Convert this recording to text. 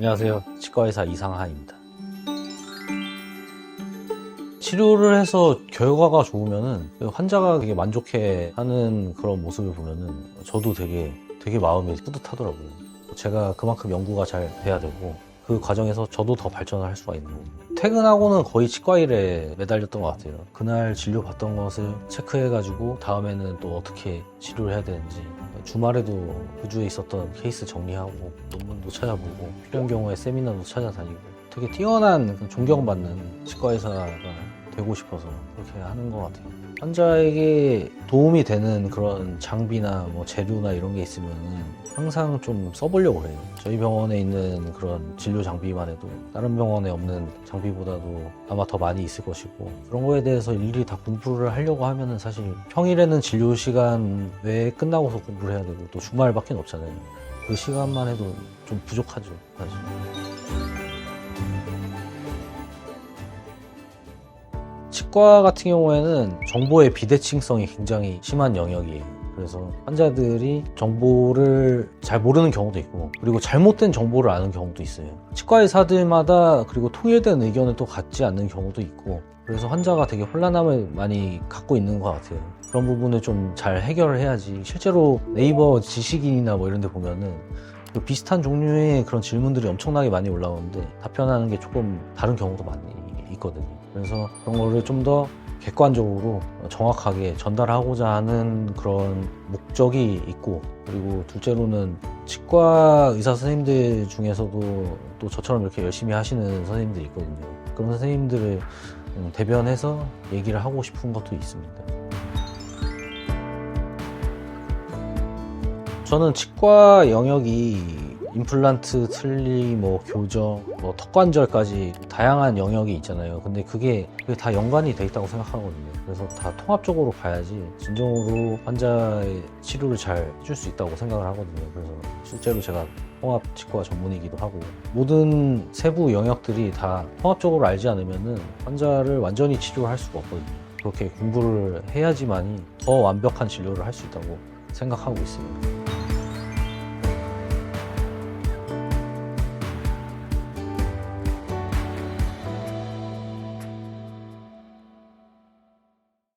안녕하세요. 치과의사 이상하입니다. 치료를 해서 결과가 좋으면은 환자가 되게 만족해 하는 그런 모습을 보면은 저도 되게 되게 마음이 뿌듯하더라고요. 제가 그만큼 연구가 잘 돼야 되고 그 과정에서 저도 더 발전을 할 수가 있는 거고 퇴근하고는 거의 치과 일에 매달렸던 것 같아요. 그날 진료 받던 것을 체크해가지고 다음에는 또 어떻게 치료를 해야 되는지 주말에도 그주에 있었던 케이스 정리하고 논문도 찾아보고 필요한 경우에 세미나도 찾아다니고 되게 뛰어난 그 존경받는 치과 의사가 되고 싶어서 그렇게 하는 것 같아요. 환자에게 도움이 되는 그런 장비나 뭐 재료나 이런 게 있으면 항상 좀 써보려고 해요. 저희 병원에 있는 그런 진료 장비만 해도 다른 병원에 없는 장비보다도 아마 더 많이 있을 것이고 그런 거에 대해서 일일이 다 공부를 하려고 하면은 사실 평일에는 진료 시간 외에 끝나고서 공부를 해야 되고 또 주말밖에 없잖아요. 그 시간만 해도 좀 부족하죠, 사실. 치과 같은 경우에는 정보의 비대칭성이 굉장히 심한 영역이에요. 그래서 환자들이 정보를 잘 모르는 경우도 있고 그리고 잘못된 정보를 아는 경우도 있어요. 치과 의사들마다 그리고 통일된 의견을 또 갖지 않는 경우도 있고 그래서 환자가 되게 혼란함을 많이 갖고 있는 것 같아요. 그런 부분을 좀 잘 해결을 해야지 실제로 네이버 지식인이나 뭐 이런 데 보면은 그 비슷한 종류의 그런 질문들이 엄청나게 많이 올라오는데 답변하는 게 조금 다른 경우도 많이 있거든요. 그래서 그런 거를 좀 더 객관적으로 정확하게 전달하고자 하는 그런 목적이 있고 그리고 둘째로는 치과 의사 선생님들 중에서도 또 저처럼 이렇게 열심히 하시는 선생님들이 있거든요. 그런 선생님들을 음, 대변해서 얘기를 하고 싶은 것도 있습니다. 저는 치과 영역이 임플란트, 틀니, 뭐 교정, 뭐 턱관절까지 다양한 영역이 있잖아요. 근데 그게, 그게 다 연관이 돼 있다고 생각하거든요. 그래서 다 통합적으로 봐야지 진정으로 환자의 치료를 잘 해줄 수 있다고 생각을 하거든요. 그래서 실제로 제가 통합 치과 전문이기도 하고 모든 세부 영역들이 다 통합적으로 알지 않으면은 환자를 완전히 치료할 수가 없거든요. 그렇게 공부를 해야지만이 더 완벽한 진료를 할 수 있다고 생각하고 있습니다.